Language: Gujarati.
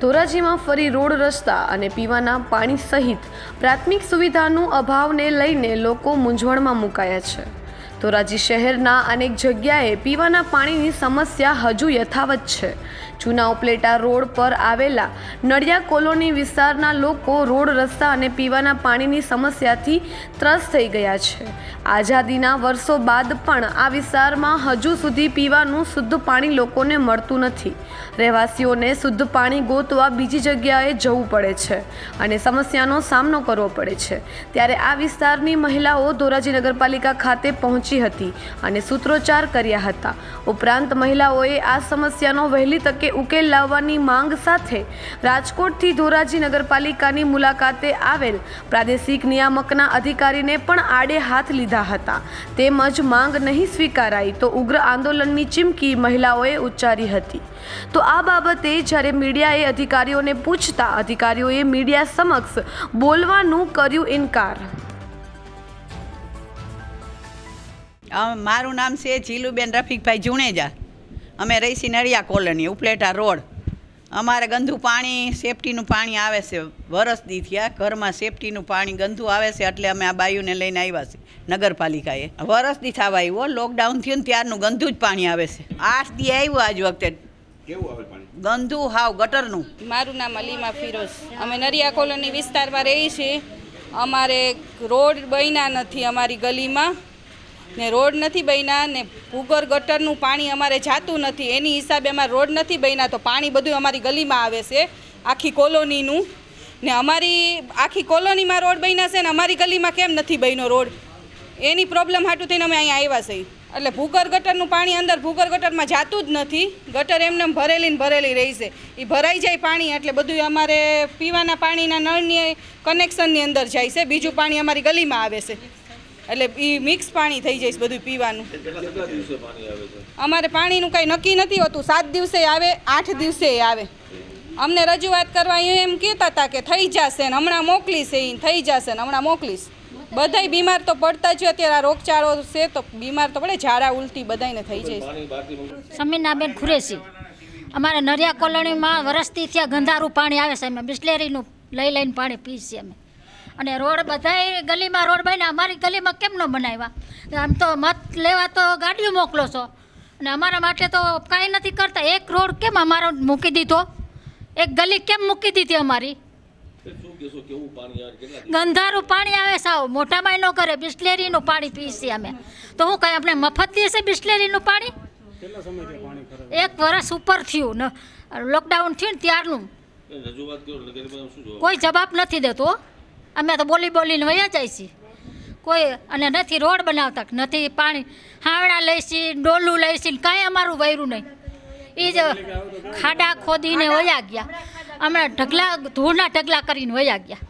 ધોરાજીમાં ફરી રોડ રસ્તા અને પીવાના પાણી સહિત પ્રાથમિક સુવિધાનું અભાવને લઈને લોકો મૂંઝવણમાં મુકાયા છે. ધોરાજી શહેરના અનેક જગ્યાએ પીવાના પાણીની સમસ્યા હજુ યથાવત છે. જૂના ઉપલેટા રોડ પર આવેલા નડિયા કોલોની વિસ્તારના લોકો રોડ રસ્તા અને પીવાના પાણીની સમસ્યાથી ત્રસ્ત થઈ ગયા છે. આઝાદીના વર્ષો બાદ પણ આ વિસ્તારમાં હજુ સુધી પીવાનું શુદ્ધ પાણી લોકોને મળતું નથી. રહેવાસીઓને શુદ્ધ પાણી ગોતવા બીજી જગ્યાએ જવું પડે છે અને સમસ્યાનો સામનો કરવો પડે છે. ત્યારે આ વિસ્તારની મહિલાઓ ધોરાજી નગરપાલિકા ખાતે પહોંચી હતી અને સૂત્રોચ્ચાર કર્યા હતા. ઉપરાંત મહિલાઓએ આ સમસ્યાનો વહેલી તકે ઉકેલ લાવવાની માંગ સાથે રાજકોટથી ધોરાજી નગરપાલિકાની મુલાકાતે આવેલ પ્રાદેશિક નિયામકના અધિકારીને પણ આડે હાથ લીધા હતા. તેમજ માંગ નહીં સ્વીકારાઈ તો ઉગ્ર આંદોલનની ચીમકી મહિલાઓએ ઉચ્ચારી હતી. તો આ બાબતે જ્યારે મીડિયાએ અધિકારીઓને પૂછતા અધિકારીઓએ મીડિયા સમક્ષ બોલવાનું કર્યું ઇનકાર. મારું નામ છે જીલુબેન રફીકભાઈ જુણેજા. અમે રહીશી નડિયા કોલોની ઉપલેટા રોડ. અમારે ગંદુ પાણી સેફટીનું પાણી આવે છે વરસ થયા. ઘરમાં સેફટીનું પાણી ગંદુ આવે છે એટલે અમે આ બાયુને લઈને આવ્યા છીએ નગરપાલિકાએ. વરસદી થવા આવ્યો લોકડાઉન થયું ને ત્યારનું ગંદુ જ પાણી આવે છે. આઠ દી આવ્યું આજ વખતે. કેવું આવે પાણી? ગંદુ હાવ ગટરનું. મારું નામ અલીમા ફિરોઝ. અમે નરિયા કોલોની વિસ્તારમાં રહીએ છીએ અમારે રોડ બન્યા નથી અમારી ગલીમાં. ને રોડ નથી બન્યા ને ભૂગર ગટરનું પાણી અમારે જાતું નથી. એની હિસાબે અમારે રોડ નથી બન્યા તો પાણી બધું અમારી ગલીમાં આવે છે, આખી કોલોનીનું. ને અમારી, આખી કોલોનીમાં રોડ બન્યા છે ને અમારી ગલીમાં કેમ નથી બન્યો રોડ? એની પ્રોબ્લેમ હાટું થઈને અમે અહીંયા આવ્યા છીએ. એટલે ભૂગર ગટરનું પાણી અંદર ભૂગર ગટરમાં જાતું જ નથી. ગટર એમને એમ ભરેલી ને ભરેલી રહી છે. એ ભરાઈ જાય પાણી એટલે બધું અમારે પીવાના પાણીના નળની કનેક્શનની અંદર જાય છે. બીજું પાણી અમારી ગલીમાં આવે છે. એટલે એ મિક્સ પાણી થઈ જાય બધું પીવાનું. અમારે પાણીનું કંઈ નક્કી નથી હોતું. સાત દિવસે આવે આઠ દિવસે આવે. અમને રજૂઆત કરવા અહીંયા એમ કહેતા હતા કે થઈ જશે ને હમણાં મોકલીશ એ થઈ જશે ને હમણાં મોકલીશ. બધાય બીમાર તો પડતા જ અત્યારે આ રોગચાળો છે તો બીમાર તો પડે ઝાડા ઉલટી બધાયને થઈ જાય છે. સમીનાબેન ખુરેશી અમારે નરિયા કોલોનીમાં વરસથી ત્યાં ગંધારું પાણી આવે છે અમે બિસ્લેરીનું લઈ લઈને પાણી પીએ છીએ અમે. અને રોડ બધાય ગલીમાં રોડ બન્યા. અમારી ગલીમાં કેમ ન બનાવ્યા? આમ તો મત લેવા તો ગાડીઓ મોકલો છો. અને અમારા માટે તો કાંઈ નથી કરતા. એક રોડ કેમ અમારો મૂકી દીધો? એક ગલી કેમ મૂકી દીધી અમારી? ગંધારું પાણી આવે સાવ. મોટામાં ન કરે. બિસ્લેરીનું પાણી પીએ છીએ અમે. તો હું કાંઈ આપણે મફત દેશે બિસ્લેરીનું પાણી? એક વર્ષ ઉપર થયું. ને લોકડાઉન થયું ને ત્યારનું. કોઈ જવાબ નથી દેતો. અમે તો બોલી બોલીને વયા જાય છીએ. કોઈ અને નથી રોડ બનાવતા નથી પાણી હાવડા લઈશી ડોલું લઈશી કાંઈ અમારું વૈરું નહીં. એ જ ખાડા ખોદીને વયા ગયા. હમણાં ઢગલા ધૂળના ઢગલા કરીને વયા ગયા.